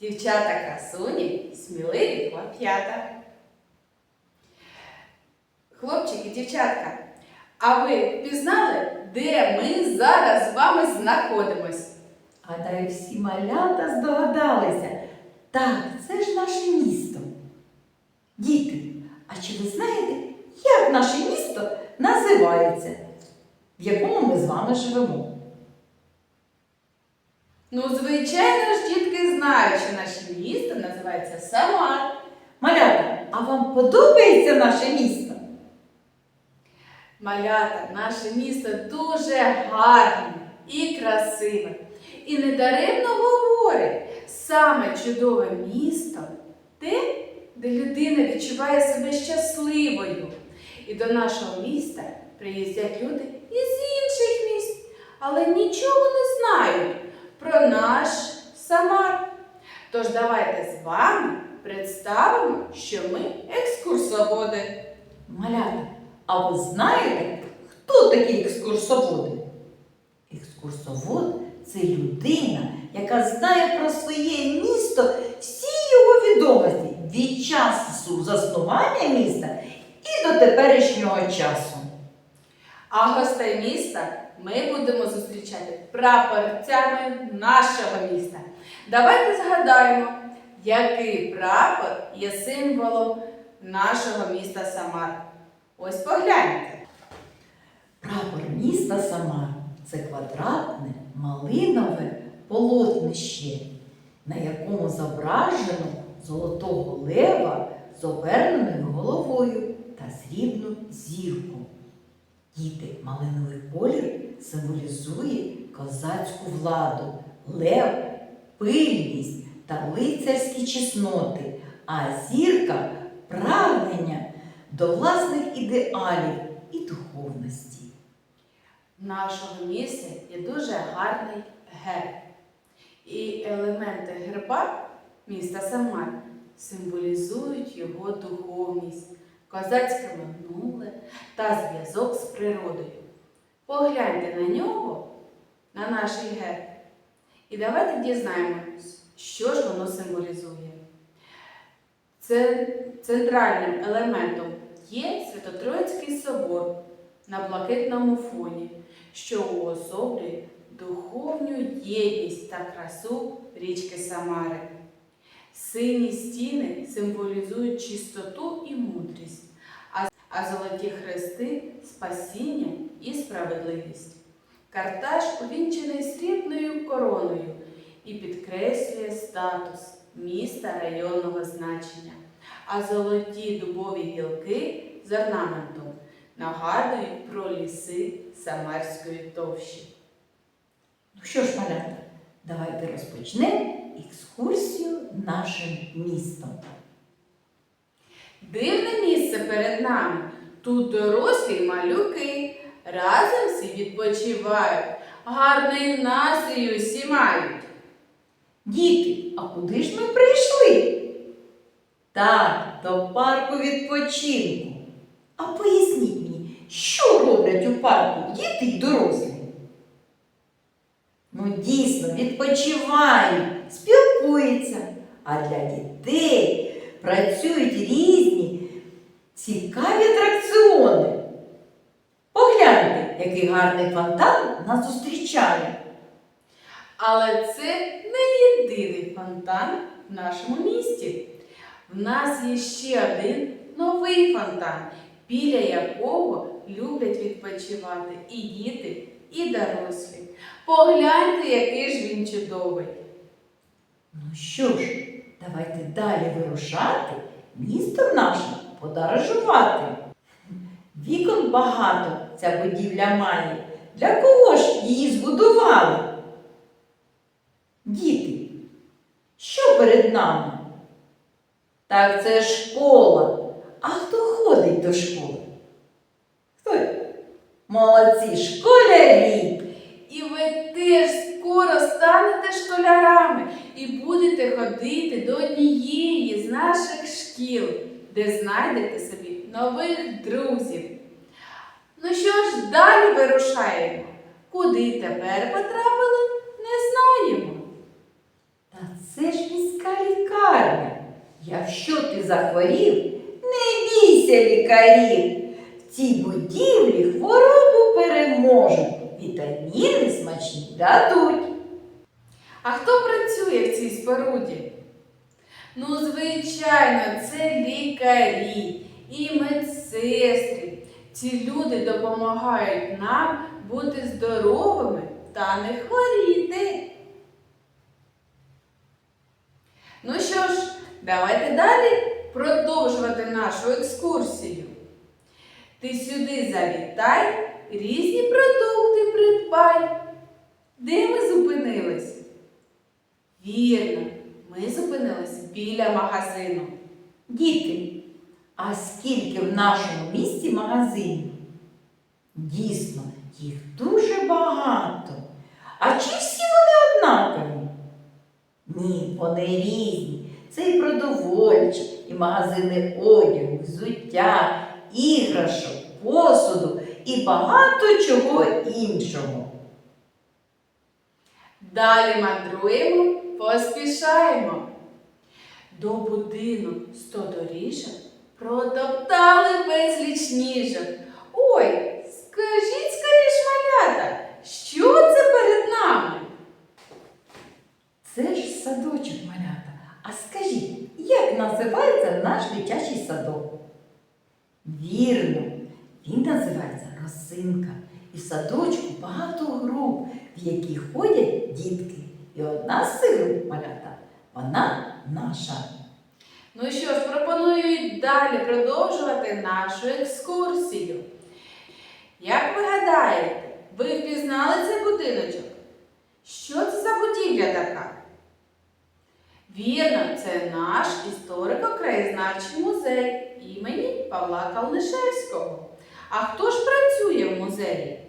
Дівчата красуні, сміливі хлоп'ята. Хлопчики, дівчатка, а ви впізнали, де ми зараз з вами знаходимось? Гадаю, всі малята здогадалися. Так, це ж наше місто. Діти, а чи ви знаєте, як наше місто називається, в якому ми з вами живемо? Ну, звичайно ж, дітки знають, що наше місто називається Самар. Малята, а вам подобається наше місто? Малята, наше місто дуже гарне і красиве. І недаремно говорить, саме чудове місто те, де людина відчуває себе щасливою. І до нашого міста приїздять люди із інших міст, але нічого не знають про наш Самар. Тож давайте з вами представимо, що ми екскурсоводи. Малята, а ви знаєте, хто такі екскурсоводи? Екскурсовод це людина, яка знає про своє місто всі його відомості від часу заснування міста і до теперішнього часу. А гостей міста ми будемо зустрічати прапорцями нашого міста. Давайте згадаємо, який прапор є символом нашого міста Самар. Ось погляньте. Прапор міста Самар це квадратне малинове полотнище, на якому зображено золотого лева з оберненою головою та срібну зірку. Діти, малиновий колір символізує козацьку владу, лев, пильність та лицарські чесноти, а зірка прагнення до власних ідеалів і духовності. В нашого міста є дуже гарний герб. І елементи герба міста Самар символізують його духовність, козацьке минуле та зв'язок з природою. Погляньте на нього, на наш герб, і давайте дізнаємось, що ж воно символізує. Це центральним елементом є Свято-Троїцький собор на блакитному фоні, що уособлює духовну єдність та красу річки Самари. Сині стіни символізують чистоту і мудрість, а, золоті хрести спасіння і справедливість. Картаж увінчений срібною короною і підкреслює статус міста районного значення, а золоті дубові гілки з орнаментом нагадують про ліси Самарської товщі. Ну що ж, малята, давайте розпочнемо екскурсію нашим містом. Дивне місце перед нами. Тут дорослі малюки. Разом всі відпочивають. Гарний настрій усі мають. Діти, а куди ж ми прийшли? Так, до парку відпочинку. А поясніть мені, що роблять у парку діти й дорослі? Ну, дійсно, відпочивають, спілкуються, а для дітей працюють різні цікаві атракціони. Погляньте, який гарний фонтан нас зустрічає. Але це не єдиний фонтан в нашому місті. В нас є ще один новий фонтан, біля якого люблять відпочивати і діти, і дорослі. Погляньте, який ж він чудовий. Ну що ж, давайте далі вирушати, містом нашим подорожувати. Вікон багато ця будівля має. Для кого ж її збудували? Діти, що перед нами? Так це школа. А хто ходить до школи? Хто? Молодці, школярі. І ви теж скоро станете школярами і будете ходити до однієї з наших шкіл, де знайдете собі нових друзів. Ну що ж, далі вирушаємо. Куди тепер потрапили, не знаємо. Та це ж міська лікарня. Якщо ти захворів, не бійся лікарів. В цій будівлі хворобу переможуть, вітаміни смачні дадуть. А хто працює в цій споруді? Ну, звичайно, це лікарі і медсестри. Ці люди допомагають нам бути здоровими та не хворіти. Ну що ж, давайте далі продовжувати нашу екскурсію. Ти сюди завітай, різні продукти придбай. Де ми зупинились? Вірно, ми зупинились біля магазину. Діти, а скільки в нашому місті магазинів? Дійсно, їх дуже багато. А чи всі вони однакові? Ні, вони різні. Це і продовольчі, і магазини одягу, взуття, іграшок, посуду і багато чого іншого. Далі мандруємо, поспішаємо. До будинок сто доріжок протоптали безліч ніжок. Ой, скажіть скоріш, малята, що це перед нами? Це ж садочок малята. А скажіть, як називається наш дитячий садок? Вірно, він називається Росинка. І в садочку багато груп, в які ходять дітки. І одна з цих груп малята, вона наша. Ну що ж, пропоную далі продовжувати нашу екскурсію. Як ви гадаєте, ви впізнали цей будиночок? Що це за будівля така? Вірно, це наш історико-краєзнавчий музей імені Павла Калнишевського. А хто ж працює в музеї?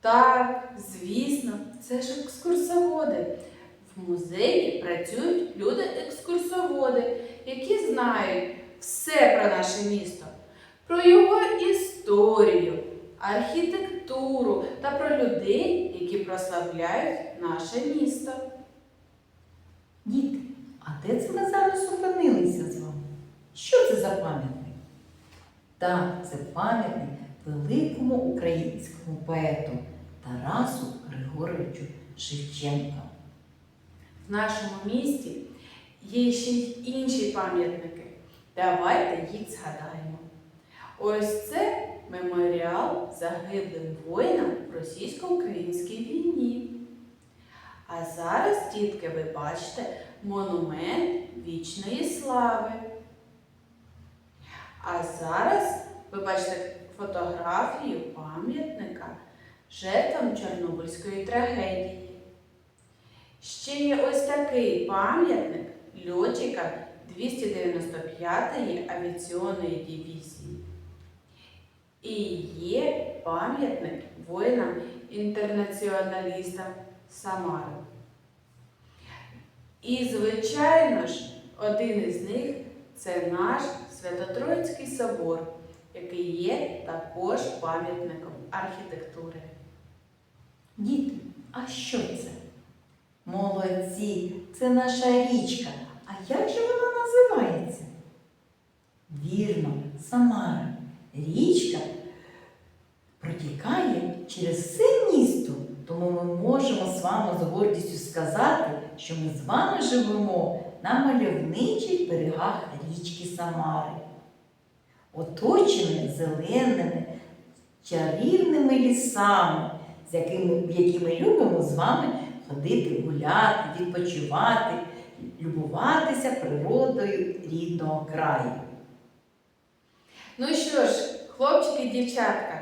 Так, звісно, це ж екскурсоводи. В музеї працюють люди-екскурсоводи, які знають все про наше місто, про його історію, архітектуру та про людей, які прославляють наше місто. Діти, а де це ми зараз опинилися з вами? Що це за пам'ятник? Так, це пам'ятник великому українському поету Тарасу Григоровичу Шевченка. В нашому місті є ще й інші пам'ятники. Давайте їх згадаємо. Ось це меморіал загиблим воїнам в російсько-українській війні. А зараз, дітки, ви бачите монумент вічної слави. А зараз ви бачите фотографію пам'ятника жертвам Чорнобильської трагедії. Ще є ось такий пам'ятник льотчика 295-ї авіаційної дивізії. І є пам'ятник воїнам-інтернаціоналістам Самари. І, звичайно ж, один із них це наш Свято-Троїцький собор, який є також пам'ятником архітектури. Діти, а що це? Молодці, це наша річка. А як же вона називається? Вірно, Самара. Річка протікає через все місто, тому ми можемо з вами з гордістю сказати, що ми з вами живемо на мальовничих берегах річки Самари, оточені зеленими, чарівними лісами, з якими, в які ми любимо з вами ходити, гуляти, відпочивати, любуватися природою рідного краю. Ну що ж, хлопчики і дівчатка,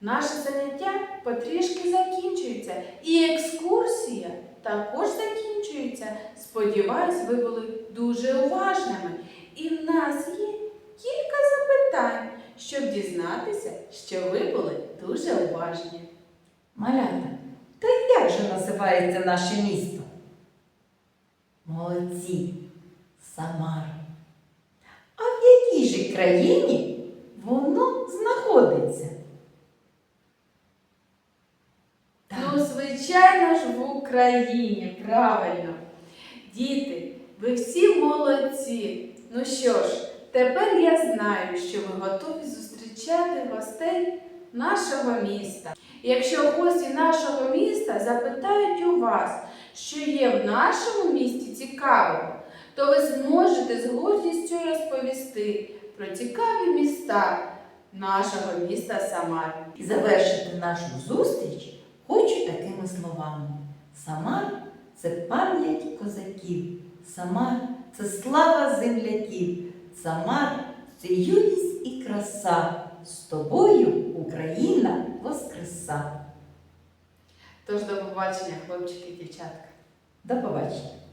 наше заняття потрішки закінчується. І екскурсія також закінчується. Сподіваюсь, ви були дуже уважними. І в нас є кілька запитань, щоб дізнатися, що ви були дуже уважні. Малята, та як же називається наше місто? Молодці, Самара. А в якій же країні воно знаходиться? Так, Ну, звичайно ж, в Україні, правильно. Діти, ви всі молодці. Ну що ж, тепер я знаю, що ви готові зустрічати гостей нашого міста. Якщо гості нашого міста запитають у вас, що є в нашому місті цікавого, то ви зможете з гордістю розповісти про цікаві міста нашого міста Самар. І завершити нашу зустріч словами. Самар це пам'ять козаків, Самар це слава земляків, Самар це юність і краса. З тобою Україна воскреса. Тож до побачення, хлопчики і дівчатка. До побачення.